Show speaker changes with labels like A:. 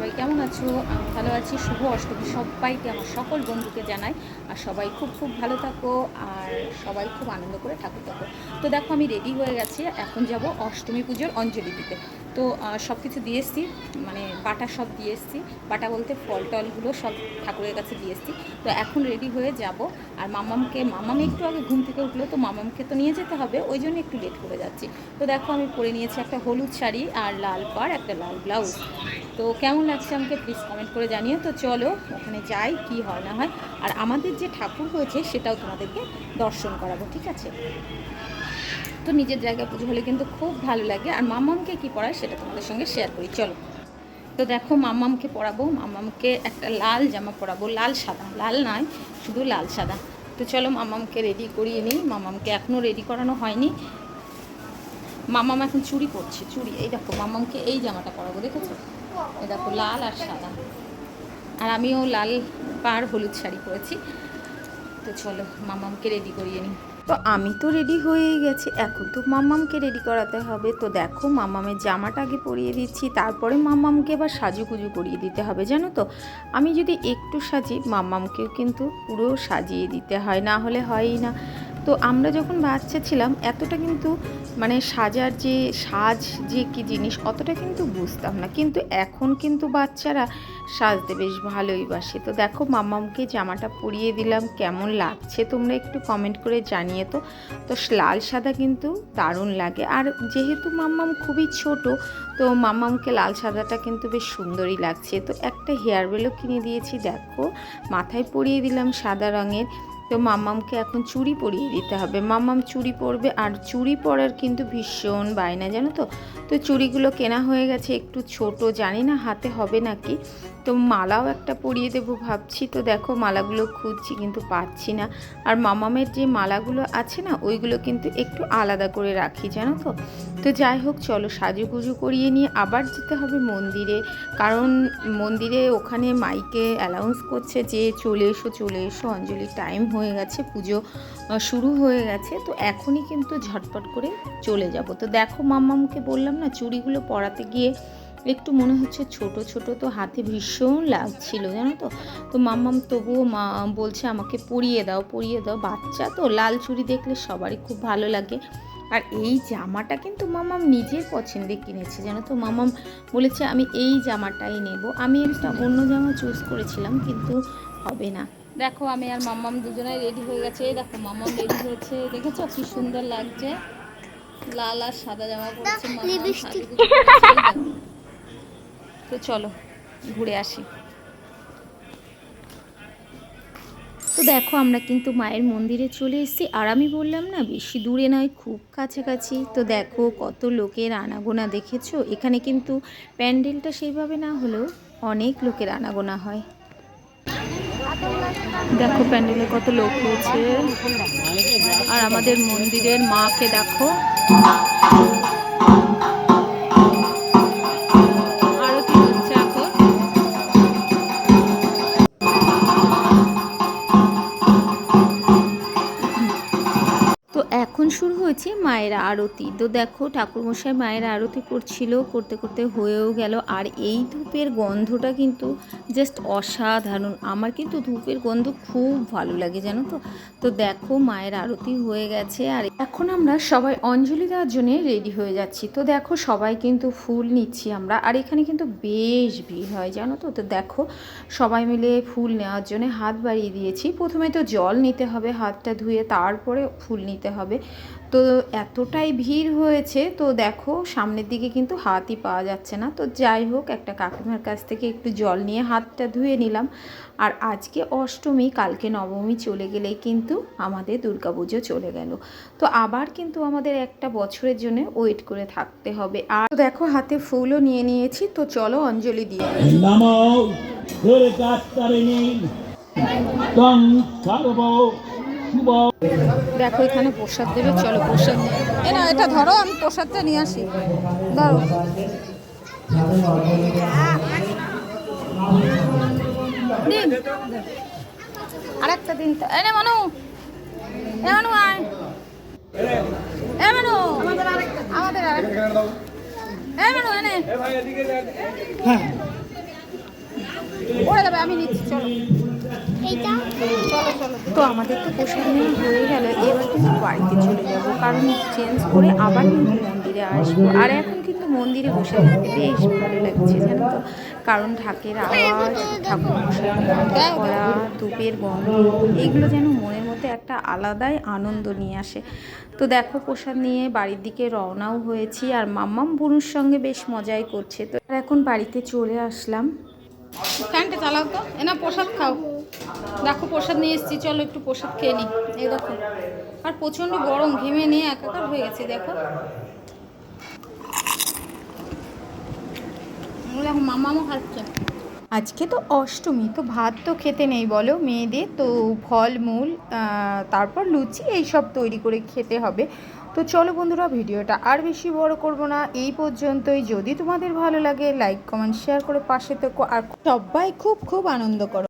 A: সবাই কেমন আছো? আমি ভালো আছি। শুভ অষ্টমী সবাইকে, আমার সকল বন্ধুকে জানাই। আর সবাই খুব খুব ভালো থাকো। আর সবাই খুব আনন্দ করে ঠাকুর থাকো তো দেখো, আমি রেডি হয়ে গেছি। এখন যাব অষ্টমী পুজোর অঞ্জলি দিতে। তো সব কিছু দিয়ে এসছি। মানে বাটা সব দিয়ে এসছি। বাটা বলতে ফল টলগুলো সব ঠাকুরের কাছে দিয়ে এসছি। তো এখন রেডি হয়ে যাব। আর মামামকে, মামাম একটু আগে ঘুম থেকে উঠল, তো মামামকে তো নিয়ে যেতে হবে। ওই জন্য একটু লেট করে যাচ্ছি। তো দেখো, আমি পরে নিয়েছি একটা হলুদ শাড়ি আর লাল পাড়, একটা লাল ব্লাউজ। তো কেমন লাগছে আমাকে প্লিজ কমেন্ট করে জানিও। তো চলো, ওখানে যাই, কি হয় না হয়। আর আমাদের যে ঠাকুর হয়েছে, সেটাও তোমাদেরকে দর্শন করাবো, ঠিক আছে? তো নিজের জায়গায় পুজো হলে কিন্তু খুব ভালো লাগে। আর মামামকে কি পড়ায়, সেটা তোমাদের সঙ্গে শেয়ার করি। চলো। তো দেখো, মামামকে পরাবো মামামকে একটা লাল জামা পরাবো লাল সাদা। লাল নয়, শুধু লাল সাদা। তো চলো, মামামকে রেডি করিয়ে নিই। মামামকে এখনও রেডি করানো হয়নি। মামাম এখন চুড়ি পরছে, চুড়ি। এই দেখো, মামামকে এই জামাটা পরাবো, দেখেছ? এই দেখো লাল আর সাদা। আর আমিও লাল পার হলুদ শাড়ি পরেছি। তো চলো, মামামকে রেডি করিয়ে নিই। তো আমি তো রেডি হয়েই গেছি। এখন তো মামামকে রেডি করাতে হবে। তো দেখো, মামামের জামাটা আগে পরিয়ে দিচ্ছি। তারপরে মামামকে এবার সাজুগুজু করিয়ে দিতে হবে, জানো তো? আমি যদি একটু সাজি, মামামকেও কিন্তু পুরো সাজিয়ে দিতে হয়। না হলে হয়ই না। তো আমরা যখন বাচ্চা ছিলাম, এতটা কিন্তু মানে সাজার যে, সাজ যে কি জিনিস, অতটা কিন্তু বুঝতাম না। কিন্তু এখন কিন্তু বাচ্চারা সাজতে বেশ ভালোই বাসে। তো দেখো, মামামকে জামাটা পরিয়ে দিলাম, কেমন লাগছে তোমরা একটু কমেন্ট করে জানিয়ে তো। তো লাল সাদা কিন্তু দারুণ লাগে। আর যেহেতু মাম্মাম খুবই ছোট, তো মাম্মামকে লাল সাদাটা কিন্তু বেশ সুন্দরই লাগছে। তো একটা হেয়ার বেলও কিনে দিয়েছি, দেখো। মাথায় পরিয়ে দিলাম সাদা রঙের। তো মাম্মামকে এখন চুড়ি পরিয়ে দিতে হবে। মাম্মাম চুড়ি পরবে আর চুড়ি পরার কিন্তু ভীষণ বায়না, জানো তো? তো চুড়িগুলো কেনা হয়ে গেছে, একটু ছোট, জানি না হাতে হবে নাকি। তো মালাও একটা পরিয়ে দেবো ভাবছি। তো দেখো মালাগুলো খুঁজছি কিন্তু পাচ্ছি না। আর মামামের যে মালাগুলো আছে না, ওইগুলো কিন্তু একটু আলাদা করে রাখি, জানো তো? তো যাই হোক, চলো সাজুগুজু করিয়ে নিয়ে আবার যেতে হবে মন্দিরে। কারণ মন্দিরে ওখানে মাইকে অ্যালাউন্স করছে যে চলে এসো চলে এসো অঞ্জলি টাইম হয়ে গেছে, পুজো শুরু হয়ে গেছে, তো এখনই কিন্তু ঝটপট করে চলে যাব। তো দেখো মাম্মামকে বললাম না, চুড়িগুলো পরাতে গিয়ে একটু মনে হচ্ছে ছোট ছোট তো হাতে ভীষণ লাগছিল, জানো তো? তো মাম্মাম তবুও মা বলছে, আমাকে পরিয়ে দাও পরিয়ে দাও। বাচ্চা তো, লাল চুড়ি দেখলে সবারই খুব ভালো লাগে। আর এই জামাটা কিন্তু মামাম নিজের পছন্দে কিনেছে, জানো তো? মামাম বলেছে, আমি এই জামাটাই নেব। আমি একটা অন্য জামা চুজ করেছিলাম, কিন্তু হবে না। দেখো আমি আর মাম্মাম দুজনে রেডি হয়ে গেছে। এই দেখো মাম্মাম রেডি হয়েছে। দেখেছ? কি সুন্দর লাগছে। লাল আর সাদা জামা পরেছে। তো চলো ঘুরে আসি। তো দেখো আমরা কিন্তু মায়ের মন্দিরে চলে এসেছি। আর আমি বললাম না বেশি দূরে নয় খুব কাছাকাছি। তো দেখো কত লোকের আনাগোনা দেখেছ? এখানে কিন্তু প্যান্ডেলটা সেইভাবে না হলেও অনেক লোকের আনাগোনা হয়। দেখো প্যান্ডেলে কত লোক হয়েছে। আর আমাদের মন্দিরের মাকে দেখো। শুরু হয়েছে মায়ের আরতি। তো দেখো, ঠাকুরমশাই মায়ের আরতি করছিল, করতে করতে হয়েও গেল। আর এই ধূপের গন্ধটা কিন্তু জাস্ট অসাধারণ। আমার কিন্তু ধূপের গন্ধ খুব ভালো লাগে, জানো তো? তো দেখো, মায়ের আরতি হয়ে গেছে। আর এখন আমরা সবাই অঞ্জলি দেওয়ার জন্য রেডি হয়ে যাচ্ছি। তো দেখো, সবাই কিন্তু ফুল নিচ্ছি আমরা। আর এখানে কিন্তু বেশ ভিড় হয়, জানো তো? তো দেখো, সবাই মিলে ফুল নেওয়ার জন্য হাত বাড়িয়ে দিয়েছি। প্রথমে তো জল নিতে হবে, হাতটা ধুয়ে তারপরে ফুল নিতে হবে। তো এতটাই ভিড় হয়েছে, তো দেখো সামনের দিকে কিন্তু হাতই পাওয়া যাচ্ছে না। তো যাই হোক, একটা কাকিমার কাছ থেকে একটু জল নিয়ে হাতটা ধুয়ে নিলাম। আর আজকে অষ্টমী, কালকে নবমী চলে গেলেই কিন্তু আমাদের দুর্গাপুজো চলে গেল। তো আবার কিন্তু আমাদের একটা বছরের জন্য ওয়েট করে থাকতে হবে। আর দেখো, হাতে ফুলও নিয়ে নিয়েছি, তো চলো অঞ্জলি দিয়ে দেখো এখানে প্রসাদ দেবে চলো প্রসাদ এ না এটা ধরো আমি প্রসাদটা নিয়ে আসি। ধরো। দিন। আরেকটা দিন তো এনে মানু। এ মানু আয়। এ মানু। আমাদের আরেকটা। এ মানু এনে
B: হ্যাঁ।
A: পড়ে যাবে আমি নিচ্ছি চলো। চলো চলো। তো আমাদের তো প্রসাদ নেওয়া হয়ে গেল। এবার কিন্তু বাড়িতে চলে যাব, কারণ চেঞ্জ করে আবার কিন্তু মন্দিরে আসব। আর এখন কিন্তু মন্দিরে বসে থাকতে বেশ ভালো লাগছে, জানো তো? কারণ ঢাকের আওয়াজ, ঠাকুর করা, ধূপের গন্ধ, এগুলো যেন মনের মধ্যে একটা আলাদাই আনন্দ নিয়ে আসে। তো দেখো প্রসাদ নিয়ে বাড়ির দিকে রওনাও হয়েছি, আর মাম্মাম বুনুর সঙ্গে বেশ মজাই করছে। তো এখন বাড়িতে চলে আসলাম। ফ্যানটা চালাও তো এ না প্রসাদ খাও। দেখো প্রসাদ নিয়ে এসেছি চলো একটু প্রসাদ খেয়ে নিই এই দেখো আর প্রচণ্ড গরম ঘেমে নিয়ে একাকার হয়ে গেছে দেখো। এখন মামামও খাচ্ছে। আজকে তো অষ্টমী তো ভাত তো খেতে নেই বলো মেয়েদের তো ফল মূল আহ, তারপর লুচি এইসব তৈরি করে খেতে হবে। তো চলো বন্ধুরা ভিডিওটা আর বেশি বড় করব না এই পর্যন্তই। যদি তোমাদের ভালো লাগে লাইক কমেন্ট শেয়ার করে পাশে থেকো আর সবাই খুব খুব আনন্দ করো।